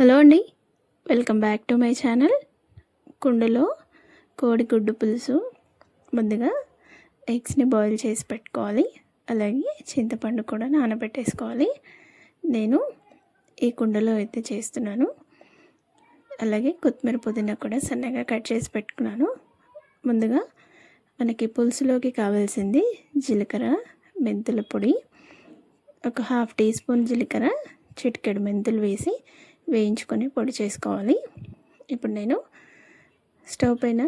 Hello అండి. Welcome back to my channel. కుండలో కోడిగుడ్డు పులుసు ముందుగా ఎగ్స్ని బాయిల్ చేసి పెట్టుకోవాలి. అలాగే చింతపండు కూడా నానబెట్టేసుకోవాలి. నేను ఈ కుండలో అయితే చేస్తున్నాను. అలాగే కొత్తిమీర పుదీనా కూడా సన్నగా కట్ చేసి పెట్టుకున్నాను. ముందుగా మనకి పులుసులోకి కావాల్సింది జీలకర్ర మెంతుల పొడి ఒక హాఫ్ టీ స్పూన్ జీలకర్ర చిటికెడు మెంతులు వేసి వేయించుకొని పొడి చేసుకోవాలి. ఇప్పుడు నేను స్టవ్ పైన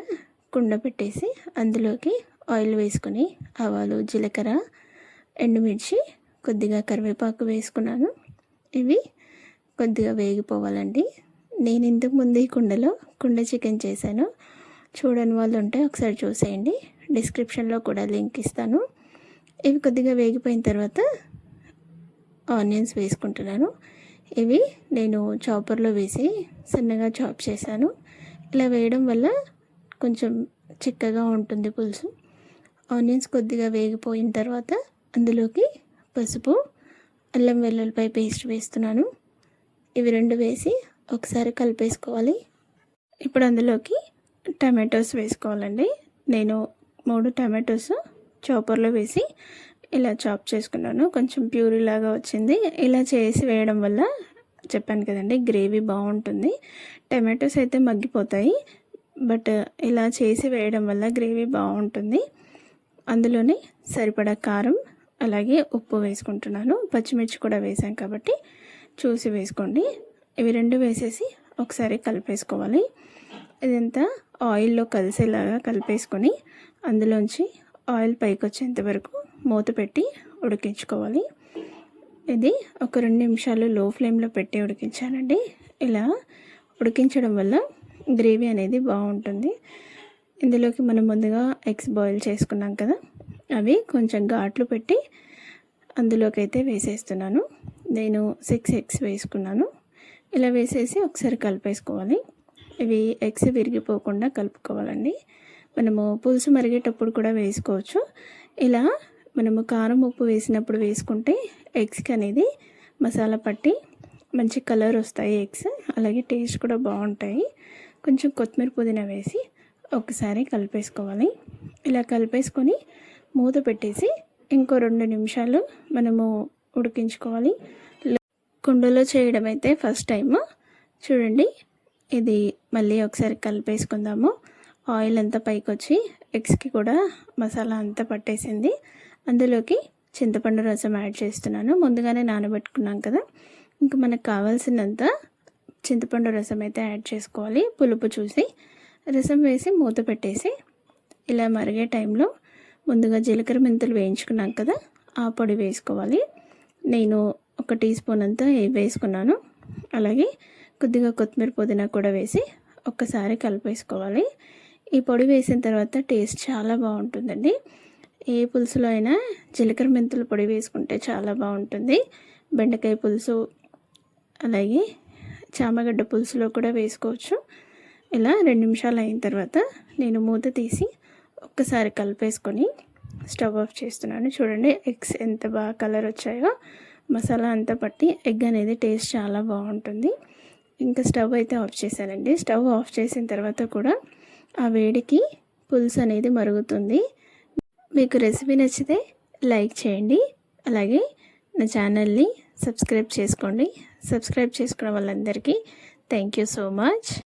కుండ పెట్టేసి అందులోకి ఆయిల్ వేసుకొని ఆవాలు జీలకర్ర ఎండుమిర్చి కొద్దిగా కరివేపాకు వేసుకున్నాను. ఇవి కొద్దిగా వేగిపోవాలండి. నేను ఇంతకు ముందు ఈ కుండలో కుండ చికెన్ చేశాను. చూడని వాళ్ళు ఉంటే ఒకసారి చూసేయండి. డిస్క్రిప్షన్లో కూడా లింక్ ఇస్తాను. ఇవి కొద్దిగా వేగిపోయిన తర్వాత ఆనియన్స్ వేసుకుంటున్నాను. ఇవి నేను చాపర్లో వేసి సన్నగా చాప్ చేశాను. ఇలా వేయడం వల్ల కొంచెం చిక్కగా ఉంటుంది పులుసు. ఆనియన్స్ కొద్దిగా వేగిపోయిన తర్వాత అందులోకి పసుపు అల్లం వెల్లుల్లిపాయ పేస్ట్ వేస్తున్నాను. ఇవి రెండు వేసి ఒకసారి కలిపేసుకోవాలి. ఇప్పుడు అందులోకి టమాటోస్ వేసుకోవాలండి. నేను మూడు టమాటోస్ చాపర్లో వేసి ఇలా చాప్ చేసుకున్నాను. కొంచెం ప్యూరీ లాగా వచ్చింది. ఇలా చేసి వేయడం వల్ల చెప్పాను కదండి గ్రేవీ బాగుంటుంది. టమాటోస్ అయితే మగ్గిపోతాయి. బట్ ఇలా చేసి వేయడం వల్ల గ్రేవీ బాగుంటుంది. అందులోనే సరిపడా కారం అలాగే ఉప్పు వేసుకుంటున్నాను. పచ్చిమిర్చి కూడా వేసాం కాబట్టి చూసి వేసుకోండి. ఇవి రెండు వేసేసి ఒకసారి కలిపేసుకోవాలి. ఇదంతా ఆయిల్లో కలిసేలాగా కలిపేసుకొని అందులోంచి ఆయిల్ పైకి వచ్చేంత వరకు మూత పెట్టి ఉడికించుకోవాలి. ఇది ఒక రెండు నిమిషాలు లో ఫ్లేమ్లో పెట్టి ఉడికించానండి. ఇలా ఉడికించడం వల్ల గ్రేవీ అనేది బాగుంటుంది. ఇందులోకి మనం ముందుగా ఎగ్స్ బాయిల్ చేసుకున్నాం కదా అవి కొంచెం ఘాట్లు పెట్టి అందులోకి అయితే వేసేస్తున్నాను. నేను సిక్స్ ఎగ్స్ వేసుకున్నాను. ఇలా వేసేసి ఒకసారి కలిపేసుకోవాలి. ఇవి ఎగ్స్ విరిగిపోకుండా కలుపుకోవాలండి. మనము పులుసు మరిగేటప్పుడు కూడా వేసుకోవచ్చు. ఇలా మనము కారం ఉప్పు వేసినప్పుడు వేసుకుంటే ఎగ్స్కి అనేది మసాలా పట్టి మంచి కలర్ వస్తాయి ఎగ్స్. అలాగే టేస్ట్ కూడా బాగుంటాయి. కొంచెం కొత్తిమీర పుదీనా వేసి ఒకసారి కలిపేసుకోవాలి. ఇలా కలిపేసుకొని మూత పెట్టేసి ఇంకో రెండు నిమిషాలు మనము ఉడికించుకోవాలి. కుండలో చేయడం అయితే ఫస్ట్ టైము. చూడండి ఇది మళ్ళీ ఒకసారి కలిపేసుకుందాము. ఆయిల్ అంతా పైకి వచ్చి ఎగ్స్కి కూడా మసాలా అంతా పట్టేసింది. అందులోకి చింతపండు రసం యాడ్ చేస్తున్నాను. ముందుగానే నానబెట్టుకున్నాం కదా. ఇంకా మనకు కావాల్సినంత చింతపండు రసం అయితే యాడ్ చేసుకోవాలి. పులుపు చూసి రసం వేసి మూత పెట్టేసి ఇలా మరిగే టైంలో ముందుగా జీలకర్ర మెంతులు వేయించుకున్నాం కదా ఆ పొడి వేసుకోవాలి. నేను ఒక టీ స్పూన్ అంతా వేసుకున్నాను. అలాగే కొద్దిగా కొత్తిమీర పుదీనా కూడా వేసి ఒక్కసారి కలిపేసుకోవాలి. ఈ పొడి వేసిన తర్వాత టేస్ట్ చాలా బాగుంటుందండి. ఏ పులుసులో అయినా జీలకర్ర మెంతుల పొడి వేసుకుంటే చాలా బాగుంటుంది. బెండకాయ పులుసు అలాగే చామగడ్డ పులుసులో కూడా వేసుకోవచ్చు. ఇలా రెండు నిమిషాలు అయిన తర్వాత నేను మూత తీసి ఒక్కసారి కలిపేసుకొని స్టవ్ ఆఫ్ చేస్తున్నాను. చూడండి ఎగ్స్ ఎంత బాగా కలర్ వచ్చాయో. మసాలా అంతా పట్టి ఎగ్ అనేది టేస్ట్ చాలా బాగుంటుంది. ఇంకా స్టవ్ అయితే ఆఫ్ చేశానండి. స్టవ్ ఆఫ్ చేసిన తర్వాత కూడా ఆ వేడికి పులుసు అనేది మరుగుతుంది. మీకు రెసిపీ నచ్చితే లైక్ చేయండి. అలాగే నా ఛానల్ని సబ్స్క్రైబ్ చేసుకోండి. సబ్స్క్రైబ్ చేసుకున్న వాళ్ళందరికీ థ్యాంక్ యూ సో మచ్.